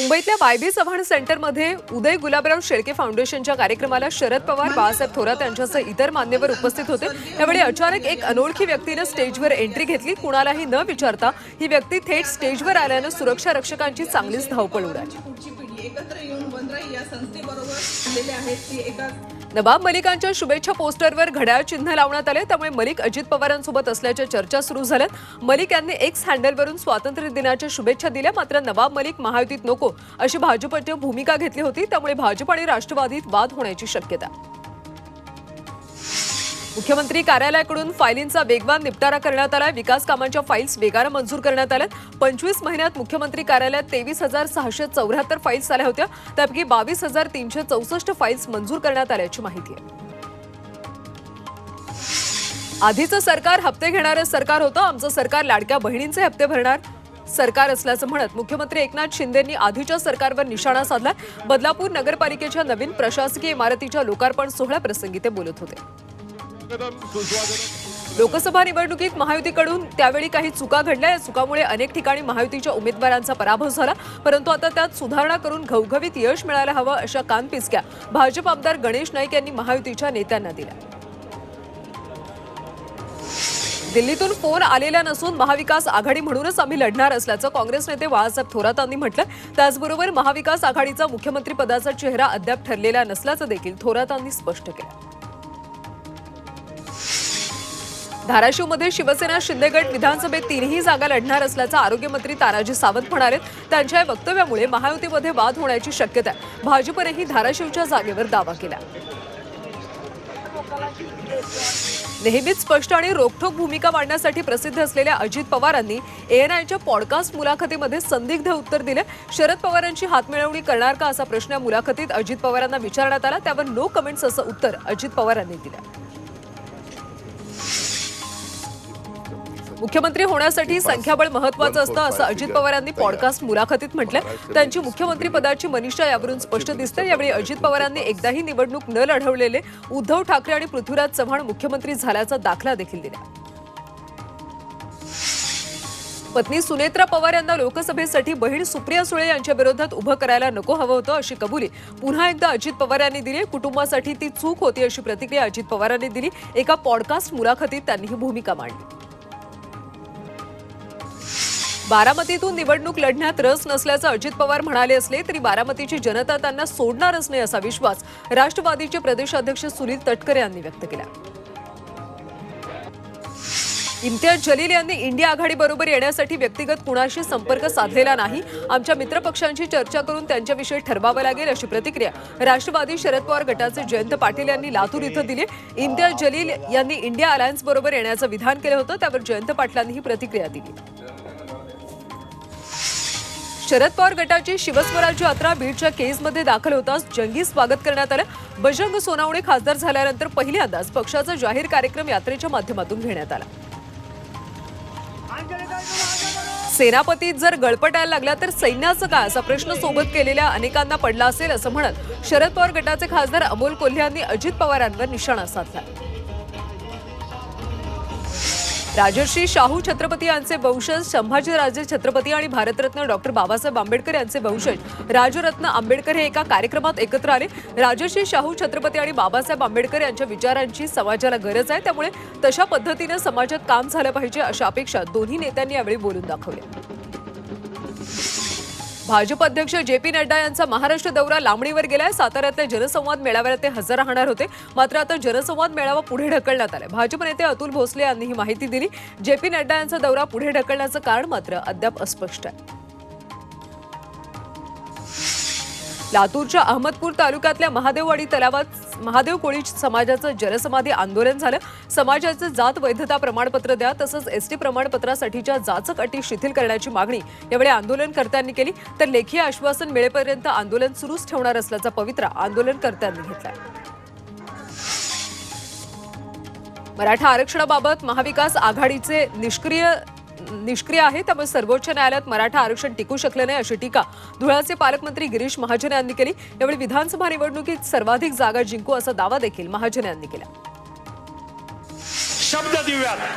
मुंबईतल्या वायबी चव्हाण सेंटरमध्ये उदय गुलाबराव शेळके फाउंडेशनच्या कार्यक्रमाला शरद पवार बाळासाहेब थोरात यांच्यासह इतर मान्यवर उपस्थित होते. त्यावेळी अचानक एक अनोळखी व्यक्तीनं स्टेजवर एंट्री घेतली. कुणालाही न विचारता ही व्यक्ती थेट स्टेजवर आल्यानं सुरक्षा रक्षकांची चांगलीच धावपळ उडाली. या संस्थेबरोबर झालेले आहेत ती एका नवाब मलिकांच्या शुभेच्छा पोस्टरवर घड्याळ चिन्ह लावण्यात आले. त्यामुळे मलिक अजित पवारांसोबत असल्याच्या चर्चा सुरू झाल्यात. मलिक यांनी एक्स हँडलवरून स्वातंत्र्य दिनाच्या शुभेच्छा दिल्या. मात्र नवाब मलिक महायुतीत नको अशी भाजपची भूमिका घेतली होती. त्यामुळे भाजप आणि राष्ट्रवादीत वाद होण्याची शक्यता. मुख्यमंत्री कार्यालयाकडून फायलींचा वेगवान निपटारा करण्यात आला विकास कामांच्या फाईल्स वेगानं मंजूर करण्यात आल्यात. पंचवीस महिन्यात मुख्यमंत्री कार्यालयात तेवीस हजार सहाशे चौऱ्याहत्तर फाईल्स आल्या होत्या. त्यापैकी बावीस हजार तीनशे चौसष्ट फाईल्स मंजूर करण्यात आल्याची माहिती आहे. आधीचं सरकार हप्ते घेणारं सरकार होतं. आमचं सरकार लाडक्या बहिणींचे हप्ते भरणार सरकार असल्याचं म्हणत मुख्यमंत्री एकनाथ शिंदेंनी आधीच्या सरकारवर निशाणा साधला बदलापूर नगरपालिकेच्या नवीन प्रशासकीय इमारतीच्या लोकार्पण सोहळ्याप्रसंगी ते बोलत होते. लोकसभा निवडणुकीत महायुतीकडून त्यावेळी काही चुका घडल्या. या चुकामुळे अनेक ठिकाणी महायुतीच्या उमेदवारांचा पराभव झाला. परंतु आता त्यात सुधारणा करून घवघवीत यश मिळायला हवं अशा कानपिचक्या भाजप आमदार गणेश नाईक यांनी महायुतीच्या नेत्यांना दिल्या. दिल्लीतून फोन आलेला नसून महाविकास आघाडी म्हणूनच आम्ही लढणार असल्याचं काँग्रेस नेते बाळासाहेब थोरात यांनी म्हटलं. त्याचबरोबर महाविकास आघाडीचा मुख्यमंत्रीपदाचा चेहरा अद्याप ठरलेला नसल्याचं देखील थोरात यांनी स्पष्ट केलं. धाराशिवमध्ये शिवसेना शिंदेगड विधानसभेत तीनही जागा लढणार असल्याचं आरोग्यमंत्री तानाजी सावंत म्हणाले. त्यांच्या या वक्तव्यामुळे महायुतीमध्ये वाद होण्याची शक्यता आहे. भाजपनेही धाराशिवच्या जागेवर दावा केला. नेहमीच स्पष्ट आणि रोखठोक भूमिका मांडण्यासाठी प्रसिद्ध असलेल्या अजित पवारांनी एएनआयच्या पॉडकास्ट मुलाखतीमध्ये संदिग्ध उत्तर दिले. शरद पवारांची हातमिळवणी करणार का असा प्रश्न या मुलाखतीत अजित पवारांना विचारण्यात आला. त्यावर नो कमेंट्स असं उत्तर अजित पवारांनी दिलं. मुख्यमंत्री होण्यासाठी संख्याबळ महत्वाचं असतं असं अजित पवारांनी पॉडकास्ट मुलाखतीत म्हटलं त्यांची मुख्यमंत्री पदाची मनिषा यावरून स्पष्ट दिसते यावेळी अजित पवारांनी एकदाही निवडणूक न लढवलेले उद्धव ठाकरे आणि पृथ्वीराज चव्हाण मुख्यमंत्री झाल्याचा दाखला देखील दिला. पत्नी सुनेत्रा पवार यांना लोकसभेसाठी बहीण सुप्रिया सुळे यांच्या विरोधात उभं करायला नको हवं होतं अशी कबुली पुन्हा एकदा अजित पवार यांनी दिली. कुटुंबासाठी ती चूक होती अशी प्रतिक्रिया अजित पवारांनी दिली. एका पॉडकास्ट मुलाखतीत त्यांनी ही भूमिका मांडली. बारामतीतून निवडणूक लढण्यात रस नसल्याचं अजित पवार म्हणाले असले तरी बारामतीची जनता त्यांना सोडणारच नाही असा विश्वास राष्ट्रवादीचे प्रदेशाध्यक्ष सुनील तटकरे यांनी व्यक्त केला. इम्तियाज जलील यांनी इंडिया आघाडीबरोबर येण्यासाठी व्यक्तिगत कुणाशी संपर्क साधलेला नाही आमच्या मित्रपक्षांशी चर्चा करून त्यांच्याविषयी ठरवावं लागेल अशी प्रतिक्रिया राष्ट्रवादी शरद पवार गटाचे जयंत पाटील यांनी लातूर इथं दिली. इम्तियाज जलील यांनी इंडिया अलायन्स बरोबर येण्याचं विधान केलं होतं त्यावर जयंत पाटलांनी ही प्रतिक्रिया दिली. शरद पवार गटाची शिवस्वराज्य यात्रा बीडच्या केजमध्ये दाखल होताच जंगी स्वागत करण्यात आलं. बजरंग सोनावणे खासदार झाल्यानंतर पहिल्यांदाच पक्षाचा जाहीर कार्यक्रम यात्रेच्या माध्यमातून घेण्यात आला. सेनापतीत जर गळपटायला लागला तर सैन्याचं काय? असा प्रश्न सोबत केलेल्या अनेकांना पडला असेल असं म्हणत शरद पवार गटाचे खासदार अमोल कोल्हे यांनी अजित पवारांवर निशाणा साधला. राजर्षी शाहू छत्रपती यांचे वंशज संभाजीराजे छत्रपती आणि भारतरत्न डॉक्टर बाबासाहेब आंबेडकर यांचे वंशज. राजरत्न आंबेडकर हे एका कार्यक्रमात एकत्र आले. राजर्षी शाहू छत्रपती आणि बाबासाहेब आंबेडकर यांच्या विचारांची समाजाला गरज आहे. त्यामुळे तशा पद्धतीनं समाजात काम झालं पाहिजे अशा अपेक्षा दोन्ही नेत्यांनी यावेळी बोलून दाखवल्या. भाजप अध्यक्ष जे पी नड्डा यांचा महाराष्ट्र दौरा लांबणीवर गेलाय. साताऱ्यातल्या जनसंवाद मेळाव्याला ते हजर राहणार होते. मात्र आता जनसंवाद मेळावा पुढे ढकलण्यात आलाय. भाजप नेते अतुल भोसले यांनी ही माहिती दिली. जे पी नड्डा यांचा दौरा पुढे ढकलण्याचं कारण मात्र अद्याप अस्पष्ट आहे. लातूरच्या अहमदपूर तालुक्यातल्या महादेववाडी तलावात महादेव कोळी समाजाचं जलसमाधी आंदोलन झालं. समाजाचं जात वैधता प्रमाणपत्र द्या तसंच एसटी प्रमाणपत्रासाठीच्या जाचक अटी शिथिल करण्याची मागणी यावेळी आंदोलनकर्त्यांनी केली. तर लेखी आश्वासन मिळेपर्यंत आंदोलन सुरूच ठेवणार असल्याचा पवित्रा आंदोलनकर्त्यांनी घेतलाय. मराठा आरक्षणाबाबत महाविकास आघाडीचे निष्क्रिय निष्क्रिय आहे त्यामुळे सर्वोच्च न्यायालयात मराठा आरक्षण टिकू शकलं नाही अशी टीका धुळ्याचे पालकमंत्री गिरीश महाजन यांनी केली. यावेळी विधानसभा निवडणुकीत सर्वाधिक जागा जिंकू असा दावा देखील महाजन यांनी केला.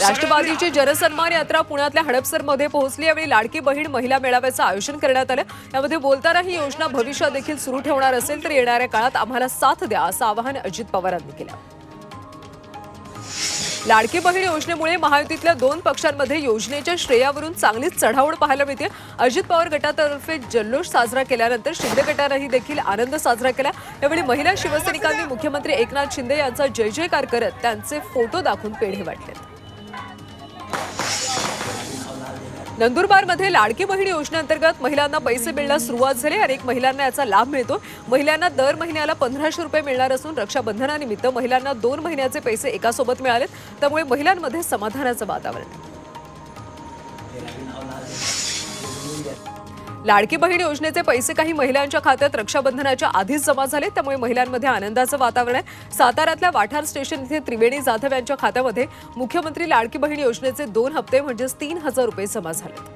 राष्ट्रवादीची जनसन्मान यात्रा पुण्यातल्या हडपसरमध्ये पोहोचली. यावेळी लाडकी बहीण महिला मेळाव्याचं आयोजन करण्यात आलं. यामध्ये बोलताना ही योजना भविष्यात देखील सुरू ठेवणार असेल तर येणाऱ्या काळात आम्हाला साथ द्या असं आवाहन अजित पवारांनी केलं. लाडकी बहीण योजनेमुळे महायुतीतल्या दोन पक्षांमध्ये योजनेच्या श्रेयावरून चांगलीच चढावड पाहायला मिळते. अजित पवार गटातर्फे जल्लोष साजरा केल्यानंतर शिंदे गटानंही देखील आनंद साजरा केला. यावेळी महिला शिवसैनिकांनी मुख्यमंत्री एकनाथ शिंदे यांचा जय जयकार करत त्यांचे फोटो दाखवून पेढे वाटले. नंदुरबारमध्ये लाडकी बहीण योजनेअंतर्गत महिलांना पैसे मिळण्यास सुरुवात झाली अनेक महिलांना याचा लाभ मिळतो. महिलांना दर महिन्याला पंधराशे रुपये मिळणार असून रक्षाबंधनानिमित्त महिलांना दोन महिन्याचे पैसे एकासोबत मिळालेत. त्यामुळे महिलांमध्ये समाधानाचं वातावरण. लाडकी बहीण योजनेचे पैसे काही महिलांच्या खात्यात रक्षाबंधनाच्या आधीच जमा झाले त्यामुळे महिलांमध्ये आनंदाचं वातावरण आहे. साताऱ्यातल्या वाठार स्टेशन इथे त्रिवेणी जाधव यांच्या खात्यामध्ये मुख्यमंत्री लाडकी बहीण योजनेचे दोन हप्ते म्हणजेच तीन हजार रुपये जमा झाले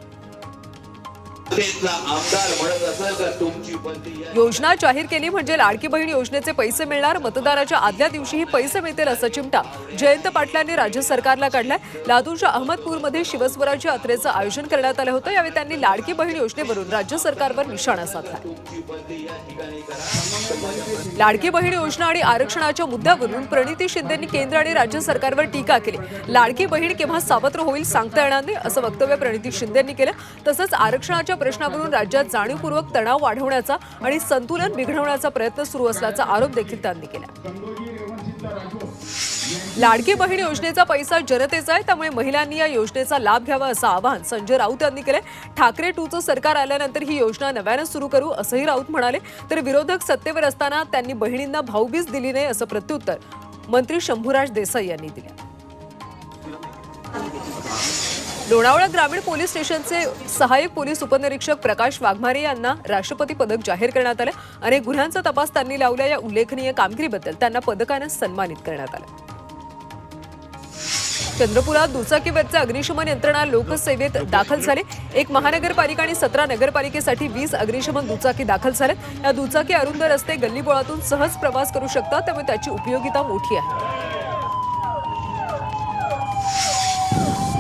योजना जाहीर केली म्हणजे लाडकी बहीण योजनेचे पैसे मिळणार मतदानाच्या आदल्या दिवशीही पैसे मिळतील असा चिमटा जयंत पाटलांनी राज्य सरकारला काढलाय. लातूरच्या अहमदपूरमध्ये शिवस्वराज्य यात्रेचं आयोजन करण्यात आलं होतं यावेळी त्यांनी लाडकी बहीण योजनेवरून राज्य सरकारवर निशाणा साधला. लाडकी बहीण योजना आणि आरक्षणाच्या मुद्द्यावरून प्रणिती शिंदेंनी केंद्र आणि राज्य सरकारवर टीका केली. लाडकी बहीण केव्हा सावत्र होईल सांगता येणार नाही असं वक्तव्य प्रणिती शिंदेंनी केलं. तसंच आरक्षणाच्या प्रश्नावरून राज्यात जाणीवपूर्वक तणाव वाढवण्याचा आणि संतुलन बिघडवण्याचा प्रयत्न सुरू असल्याचा आरोप देखील त्यांनी केला. लाडकी बहीण योजनेचा पैसा जनतेचा आहे त्यामुळे महिलांनी या योजनेचा लाभ घ्यावा असं आवाहन संजय राऊत यांनी केलं ठाकरे टूचं सरकार आल्यानंतर ही योजना नव्यानं सुरू करू असंही राऊत म्हणाले. तर विरोधक सत्तेवर असताना त्यांनी बहिणींना भाऊबीज दिली नाही असं प्रत्युत्तर मंत्री शंभूराज देसाई यांनी दिलं. लोणावळा ग्रामीण पोलीस स्टेशनचे सहाय्यक पोलीस उपनिरीक्षक प्रकाश वाघमारे यांना राष्ट्रपती पदक जाहीर करण्यात आलं अनेक गुन्ह्यांचा तपास त्यांनी लावल्या या उल्लेखनीय कामगिरीबद्दल त्यांना पदकानं सन्मानित करण्यात आलं. चंद्रपुरात दुचाकीवरचे अग्निशमन यंत्रणा लोकसेवेत दाखल झाले. एक महानगरपालिका आणि सतरा नगरपालिकेसाठी वीस अग्निशमन दुचाकी दाखल झाल्यात या दुचाकी अरुंद रस्ते गल्लीबोळातून सहज प्रवास करू शकतात त्यामुळे त्याची उपयोगिता मोठी आहे.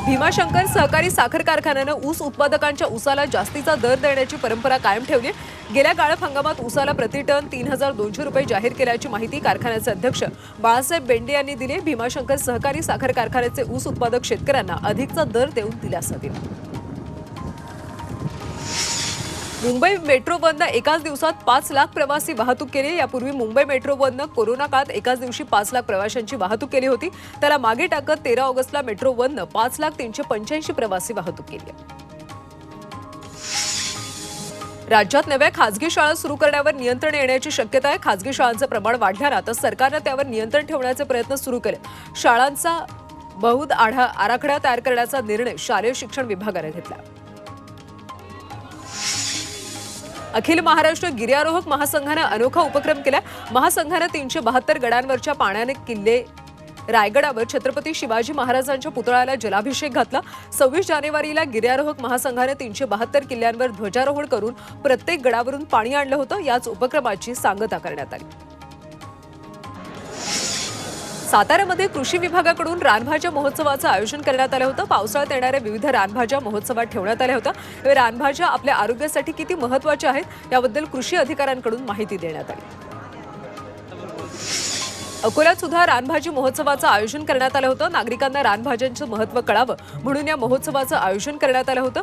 भीमाशंकर सहकारी साखर कारखान्यानं ऊस उत्पादकांच्या ऊसाला जास्तीचा दर देण्याची परंपरा कायम ठेवली गेल्या गाळप हंगामात ऊसाला प्रति टन तीन हजार दोनशे रुपये जाहीर केल्याची माहिती कारखान्याचे अध्यक्ष बाळासाहेब बेंडे यांनी दिली भीमाशंकर सहकारी साखर कारखान्याचे ऊस उत्पादक शेतकऱ्यांना अधिकचा दर देऊन दिलासा दिला. मुंबई मेट्रोवननं एकाच दिवसात पाच लाख प्रवासी वाहतूक केली. यापूर्वी मुंबई मेट्रोमधनं कोरोना काळात एकाच दिवशी पाच लाख प्रवाशांची वाहतूक केली होती. त्याला मागे टाकत तेरा ऑगस्टला मेट्रोवननं पाच लाख तीनशे पंच्याऐंशी प्रवासी वाहतूक केली आहे. राज्यात नव्या खासगी शाळा सुरू करण्यावर नियंत्रण येण्याची शक्यता आहे. खासगी शाळांचं प्रमाण वाढल्यानं आता सरकारनं त्यावर नियंत्रण ठेवण्याचे प्रयत्न सुरू केले. शाळांचा बहुद आढा आराखडा तयार करण्याचा निर्णय शालेय शिक्षण विभागाने घेतला. अखिल महाराष्ट्र गिर्यारोहक महासंघानं अनोखा उपक्रम केला महासंघानं तीनशे बहात्तर गडांवरच्या पाण्याने किल्ले रायगडावर छत्रपती शिवाजी महाराजांच्या पुतळ्याला जलाभिषेक घातला. सव्वीस जानेवारीला गिर्यारोहक महासंघाने तीनशे बहात्तर किल्ल्यांवर ध्वजारोहण करून प्रत्येक गडावरून पाणी आणलं होतं. याच उपक्रमाची सांगता करण्यात आली. साताऱ्यामध्ये कृषी विभागाकडून रानभाज्या महोत्सवाचं आयोजन करण्यात आलं होतं. पावसाळ्यात येणाऱ्या विविध रानभाज्या महोत्सवात ठेवण्यात आल्या होत्या. रानभाज्या आपल्या आरोग्यासाठी किती महत्त्वाच्या आहेत याबद्दल कृषी अधिकाऱ्यांकडून माहिती देण्यात आली. अकोल्यात सुद्धा रानभाजी महोत्सवाचं आयोजन करण्यात आलं होतं. नागरिकांना रानभाज्यांचं महत्त्व कळावं म्हणून या महोत्सवाचं आयोजन करण्यात आलं होतं.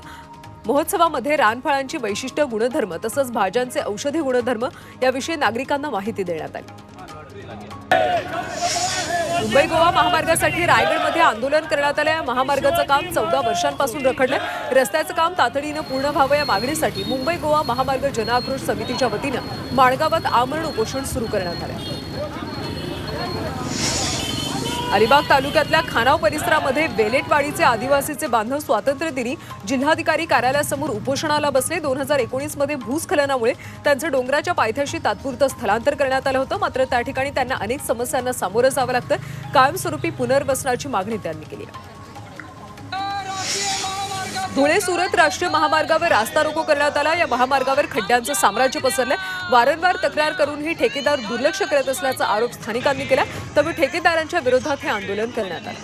महोत्सवामध्ये रानफळांची वैशिष्ट्य गुणधर्म तसंच भाज्यांचे औषधी गुणधर्म याविषयी नागरिकांना माहिती देण्यात आली. मुंबई गोवा महामार्गासाठी रायगडमध्ये आंदोलन करण्यात आलं या महामार्गाचं काम चौदा वर्षांपासून रखडलंय. रस्त्याचं काम तातडीनं पूर्ण व्हावं या मागणीसाठी मुंबई गोवा महामार्ग जनआक्रोश समितीच्या वतीनं माणगावात आमरण उपोषण सुरू करण्यात आलं अलिबाग तालुक्यातल्या खानाव परिसरामध्ये वेलेटवाडीचे आदिवासीचे बांधव स्वातंत्र्यदिनी जिल्हाधिकारी कार्यालयासमोर उपोषणाला बसले. दोन हजार एकोणीसमध्ये भूस्खलनामुळे त्यांचं डोंगराच्या पायथ्याशी तात्पुरतं स्थलांतर करण्यात आलं होतं. मात्र त्या ठिकाणी त्यांना अनेक समस्यांना सामोरं जावं लागतं. कायमस्वरूपी पुनर्वसनाची मागणी त्यांनी केली आहे. धुळे सुरत राष्ट्रीय महामार्गावर रास्ता रोको करण्यात आला. या महामार्गावर खड्ड्यांचं साम्राज्य पसरलंय. वारंवार तक्रार करूनही ठेकेदार दुर्लक्ष करत असल्याचा आरोप स्थानिकांनी केला त्यामुळे ठेकेदारांच्या विरोधात हे आंदोलन करण्यात आलं.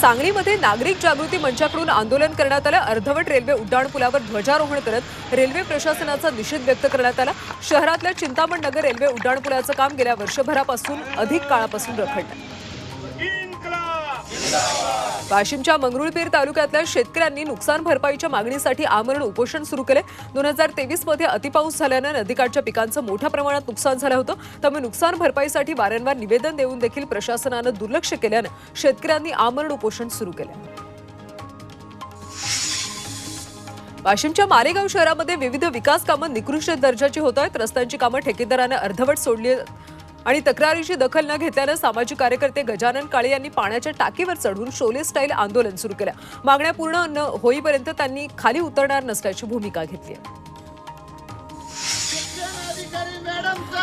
सांगलीमध्ये नागरिक जागृती मंचाकडून आंदोलन करण्यात आलं. अर्धवट रेल्वे उड्डाणपुलावर ध्वजारोहण करत रेल्वे प्रशासनाचा निषेध व्यक्त करण्यात आला. शहरातल्या चिंतामण नगर रेल्वे उड्डाणपुलाचं काम गेल्या वर्षभरापासून अधिक काळापासून रखडलं. वाशिमच्या मंगरुळपीर तालुक्यातल्या शेतकऱ्यांनी नुकसान भरपाईच्या मागणीसाठी आमरण उपोषण सुरू केले. दोन हजार तेवीसमध्ये अतिपाऊस झाल्यानं नदीकाठच्या पिकांचं मोठ्या प्रमाणात नुकसान झालं होतं. त्यामुळे नुकसान भरपाईसाठी वारंवार निवेदन देऊन देखील प्रशासनानं दुर्लक्ष केल्यानं शेतकऱ्यांनी आमरण उपोषण सुरू केलं. वाशिमच्या मालेगाव शहरामध्ये विविध विकास कामं निकृष्ट दर्जाची होत आहेत. रस्त्यांची कामं ठेकेदारानं अर्धवट सोडली आणि तक्रारीची दखल न घेतल्यानं सामाजिक कार्यकर्ते गजानन काळे यांनी पाण्याच्या टाकीवर चढून शोले स्टाईल आंदोलन सुरू केलं. मागण्या पूर्ण न होईपर्यंत त्यांनी खाली उतरणार नसल्याची भूमिका घेतली आहे.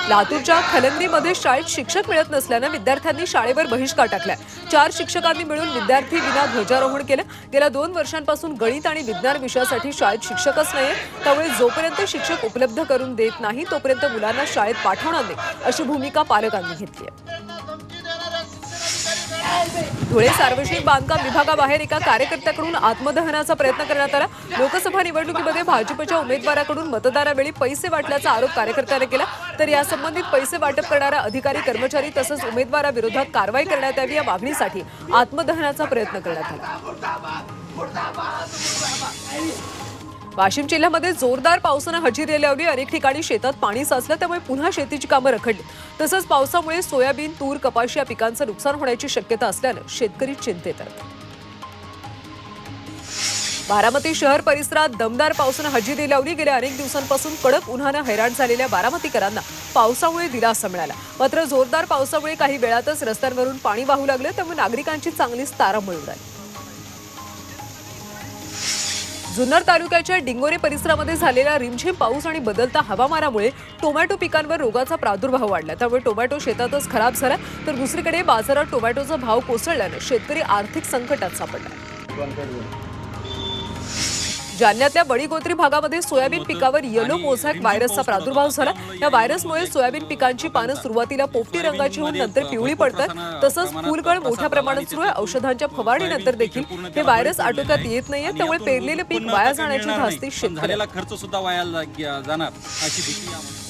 लातूरच्या खलंदीमध्ये शाळेत शिक्षक मिळत नसल्यानं विद्यार्थ्यांनी शाळेवर बहिष्कार टाकलाय. चार शिक्षकांनी मिळून विद्यार्थी विना ध्वजारोहण केलं. गेल्या दोन वर्षांपासून गणित आणि विज्ञान विषयासाठी शाळेत शिक्षकच नाहीये. त्यामुळे जोपर्यंत शिक्षक उपलब्ध करून देत नाही तोपर्यंत मुलांना शाळेत पाठवणार नाही अशी भूमिका पालकांनी घेतली आहे. धुळे सार्वजनिक बांधकाम विभागाबाहेर एका कार्यकर्त्याकडून आत्मदहनाचा प्रयत्न करण्यात आला. लोकसभा निवडणुकीमध्ये भाजपच्या उमेदवाराकडून मतदारावेळी पैसे वाटल्याचा आरोप कार्यकर्त्याने केला. तर यासंबंधित पैसे वाटप करणारा अधिकारी कर्मचारी तसंच उमेदवाराविरोधात कारवाई करण्यात यावी या मागणीसाठी आत्मदहनाचा प्रयत्न करण्यात आला. वाशिम जिल्ह्यामध्ये जोरदार पावसानं हजेरी लावली. अनेक ठिकाणी शेतात पाणी साचलं त्यामुळे पुन्हा शेतीची कामं रखडली. तसंच पावसामुळे सोयाबीन तूर कपाशी या पिकांचं नुकसान होण्याची शक्यता असल्यानं शेतकरी चिंतेत आहेत. बारामती शहर परिसरात दमदार पावसानं हजेरी लावली. गेल्या अनेक दिवसांपासून कडक उन्हानं हैराण झालेल्या बारामतीकरांना पावसामुळे दिलासा मिळाला. मात्र जोरदार पावसामुळे काही वेळातच रस्त्यांवरून पाणी वाहू लागलं त्यामुळे नागरिकांची चांगलीच तारांबळ उडाली. जुन्नर तालुक्याच्या डिंगोरे परिसरामध्ये झालेला रिमझिम पाऊस आणि बदलता हवामानामुळे टोमॅटो पिकांवर रोगाचा प्रादुर्भाव वाढला. त्यामुळे टोमॅटो शेतातच खराब झाला. तर दुसरीकडे बाजारात टोमॅटोचा भाव कोसळल्यानं शेतकरी आर्थिक संकटात सापडला. जालन्यातल्या बडीगोत्री भागामध्ये सोयाबीन पिकावर येलो मोझॅक व्हायरसचा प्रादुर्भाव झाला. या व्हायरसमुळे सोयाबीन पिकांची पानं सुरुवातीला पोपटी रंगाची होऊन नंतर पिवळी पडतात. तसंच फुलगळ मोठ्या प्रमाणात सुरू आहे. औषधांच्या फवारणीनंतर देखील हे व्हायरस आटोक्यात येत नाहीये. त्यामुळे पेरलेले पीक वाया जाण्याची धास्ती शेतकरी झालेला खर्च सुद्धा वाया जाणार अशी भीती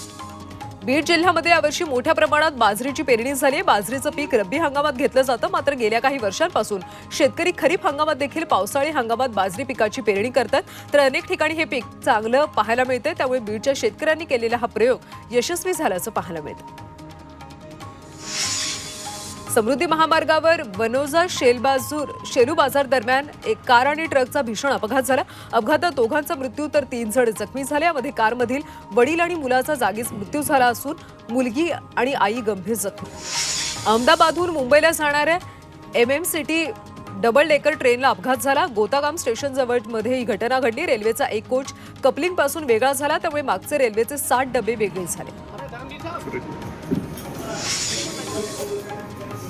बीड जिल्ह्यामध्ये यावर्षी मोठ्या प्रमाणात बाजरीची पेरणी झाली आहे. बाजरीचं पीक रब्बी हंगामात घेतलं जातं. मात्र गेल्या काही वर्षांपासून शेतकरी खरीप हंगामात देखील पावसाळी हंगामात बाजरी पिकाची पेरणी करतात. तर अनेक ठिकाणी हे पीक चांगलं पाहायला मिळतं त्यामुळे बीडच्या शेतकऱ्यांनी केलेला हा प्रयोग यशस्वी झाल्याचं पाहायला मिळतं. समृद्धी महामार्गावर वनोजा शेलबाजूर शेलू बाजार दरम्यान एक कार आणि ट्रकचा भीषण अपघात झाला. अपघातात दोघांचा मृत्यू तर तीन जण जखमी झाले. यामध्ये कारमधील वडील आणि मुलाचा जागीच मृत्यू झाला असून मुलगी आणि आई गंभीर जखमी. अहमदाबादहून मुंबईला जाणाऱ्या M M city double decker ट्रेनला अपघात झाला. गोतागाम स्टेशन ही घटना घडली. रेल्वेचा एक कोच कपलिंगपासून वेगळा झाला. त्यामुळे मागचे रेल्वेचे साठ डबे वेगळे झाले.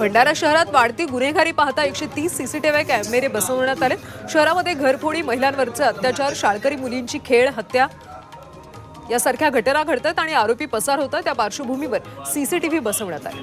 भंडारा शहरात वाढती गुन्हेगारी पाहता एकशे तीस सीसीटीव्ही कॅमेरे बसवण्यात आले शहरामध्ये घरफोडी महिलांवरचे अत्याचार शाळकरी मुलींची खेळ हत्या. यासारख्या घटना घडतात आणि आरोपी पसार होतात. त्या पार्श्वभूमीवर सीसीटीव्ही बसवण्यात आले.